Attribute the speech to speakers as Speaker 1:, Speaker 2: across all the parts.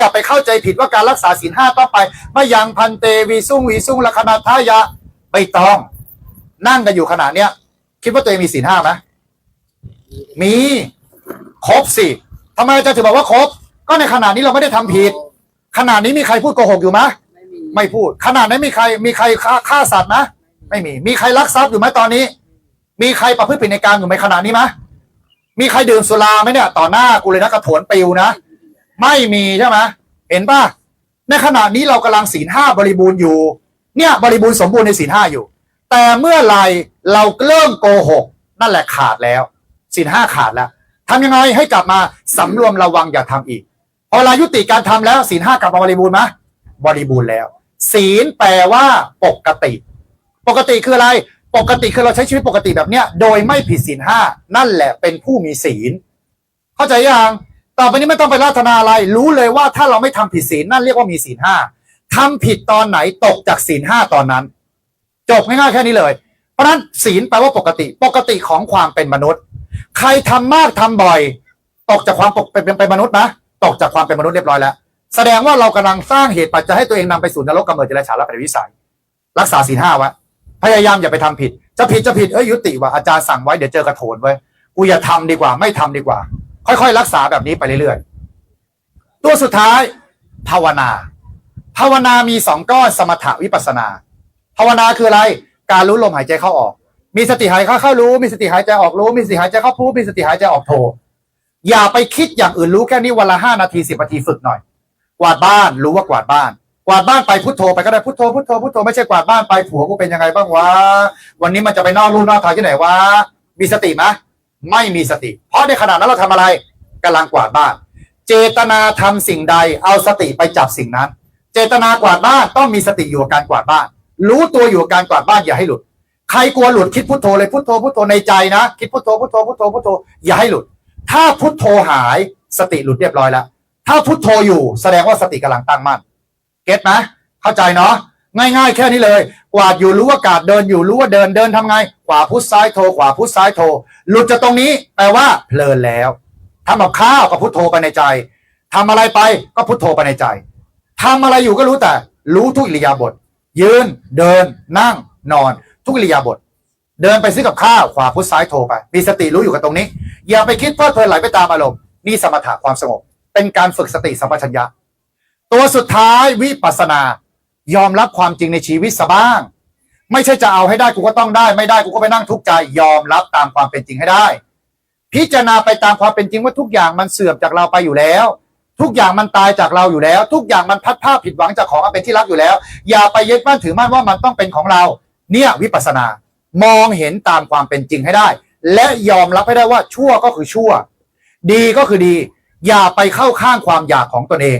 Speaker 1: อย่าไปเข้าใจผิดว่าการรักษาศีลห้าต้องไปมายังพันเตวีซุ่งวีซุ่งละคนาทายะไม่ต้อง นั่งกันอยู่ขนาดเนี้ย คิดว่าตัวเองมีศีลห้าไหมมีครบสิทำไมอาจารย์ถึงบอกว่าครบ ก็ในขณะนี้เราไม่ได้ทำผิด ขณะนี้มีใครพูดโกหกอยู่ไหม
Speaker 2: ไม่มี
Speaker 1: ไม่พูดขนาดนั้นมีใครมีใครฆ่าฆ่าสัตว์นะไม่มี มีใครลักทรัพย์อยู่ไหมตอนนี้ มีใครประพฤติผิดในการอยู่ไหมขณะนี้ไหมมีใครดื่มสุราไหมเนี่ย ต่อหน้ากูเลยนะกระโถนปิวนะ ไม่มีใช่ไหมเห็นป่ะในขณะนี้เรากำลังศีลห้าบริบูรณ์อยู่ เนี่ยบริบูรณ์สมบูรณ์ในศีลห้าอยู่ แต่เมื่อไรเราเริ่มโกหก นั่นแหละขาดแล้วศีลห้าขาดแล้วทำยังไงให้กลับมาสำรวมระวังอย่าทำอีก พอเวลายุติการทำแล้วศีลห้ากลับมาบริบูรณ์ไหมบริบูรณ์แล้ว ศีลแปลว่าปกติ ปกติคืออะไร ปกติคือเราใช้ชีวิตปกติแบบเนี้ย โดยไม่ผิดศีลห้านั่นแหละเป็นผู้มีศีล เข้าใจยัง ต่อไปนี้ไม่ต้องไปราธนาอะไร รู้เลยว่าถ้าเราไม่ทำผิดศีลนั่นเรียกว่ามีศีลห้าทำผิดตอนไหนตกจากศีลห้าตอนนั้น จบง่ายๆแค่นี้เลย เพราะนั้นศีลแปลว่าปกติ ปกติของความเป็นมนุษย์ ใครทำมากทำบ่อย ตกจากความปกเป็นเป็นมนุษย์นะตกจากความเป็นมนุษย์เรียบร้อยแล้ว แสดงว่าเรากำลังสร้างเหตุปัจจัยให้ตัวเองนำไปสู่นรกกำเนิดเจริญฉาและปฏิวิสัย รักษาศีลห้าไว้พยายามอย่าไปทำผิด จะผิดจะผิดเอ้ยยุติว่าอาจารย์สั่งไว้เดี๋ยวเจอกระโถนไว้ยกูอย่าทำดีกว่า ไม่ทำดีกว่า ค่อยๆ รักษาแบบนี้ไปเรื่อยๆ ตัวสุดท้าย ภาวนา ภาวนามีสองก้อนสมถะวิปัสนา ภาวนาคืออะไร การรู้ลมหายใจเข้าออก มีสติหายเข้าเข้ารู้ มีสติหายใจออกรู้ มีสติหายใจเข้าพูดมีสติหายใจออกโท อย่าไปคิดอย่างอื่นรู้แค่นี้วันละห้านาทีสิบนาทีฝึกหน่อย กวาดบ้านรู้ว่ากวาดบ้านกวาดบ้านไปพุทโธไปก็ได้พุทโธพุทโธพุทโธไม่ใช่กวาดบ้านไปผัวกูเป็นยังไงบ้างวะวันนี้มันจะไปนอกลู่นอกทางที่ไหนวะมีสติไหม ไม่มีสติ เพราะในขณะนั้นเราทำอะไรกำลังกวาดบ้าน เจตนาทำสิ่งใดเอาสติไปจับสิ่งนั้น เจตนากวาดบ้านต้องมีสติอยู่กับการกวาดบ้าน รู้ตัวอยู่กับการกวาดบ้านอย่าให้หลุด ใครกลัวหลุดคิดพุทโธเลยพุทโธพุทโธในใจนะ คิดพุทโธพุทโธพุทโธพุทโธอย่าให้หลุด ถ้าพุทโธหายสติหลุดเรียบร้อยแล้วถ้าพุทโธอยู่แสดงว่าสติกำลังตั้งมั่นเก็ตไหมเข้าใจเนาะ ง่ายๆ แค่นี้เลย กวาดอยู่รู้ว่ากาดเดินอยู่รู้ว่าเดินเดินทำไง ขวาพุทซ้ายโทขวาพุทซ้ายโท หลุดจากตรงนี้แปลว่าเพลินแล้วทำกับข้าวก็พุทโธไปในใจทำอะไรไปก็พุทโธไปในใจทำอะไรอยู่ก็รู้แต่ รู้ทุกอิริยาบถยืนเดินนั่งนอน ทุกอิริยาบถเดินไปซื้อกับข้าวขวาพุทซ้ายโทไป มีสติรู้อยู่กับตรงนี้ อย่าไปคิดเพลิดเพลินไหลไปตามอารมณ์นี่สมถะความสงบ เป็นการฝึกสติสัมปชัญญะ ตัวสุดท้ายวิปัสสนา ยอมรับความจริงในชีวิตซะบ้าง ไม่ใช่จะเอาให้ได้กูก็ต้องได้ ไม่ได้กูก็ไปนั่งทุกข์ใจยอมรับตามความเป็นจริงให้ได้ พิจารณาไปตามความเป็นจริงว่าทุกอย่างมันเสื่อมจากเราไปอยู่แล้ว ทุกอย่างมันตายจากเราอยู่แล้ว ทุกอย่างมันพัดภาพผิดหวังจากของอันเป็นที่รักอยู่แล้ว อย่าไปยึดมั่นถือมั่นว่ามันต้องเป็นของเรา เนี่ยวิปัสสนามองเห็นตามความเป็นจริงให้ได้ และยอมรับให้ได้ว่าชั่วก็คือชั่ว ดีก็คือดี อย่าไปเข้าข้างความอยากของตนเอง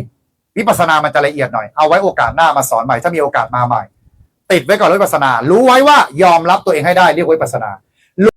Speaker 1: วิปัสสนามันจะละเอียดหน่อย เอาไว้โอกาสหน้ามาสอนใหม่ ถ้ามีโอกาสมาใหม่ ติดไว้ก่อนวิปัสสนา รู้ไว้ว่ายอมรับตัวเองให้ได้เรียกวิปัสสนา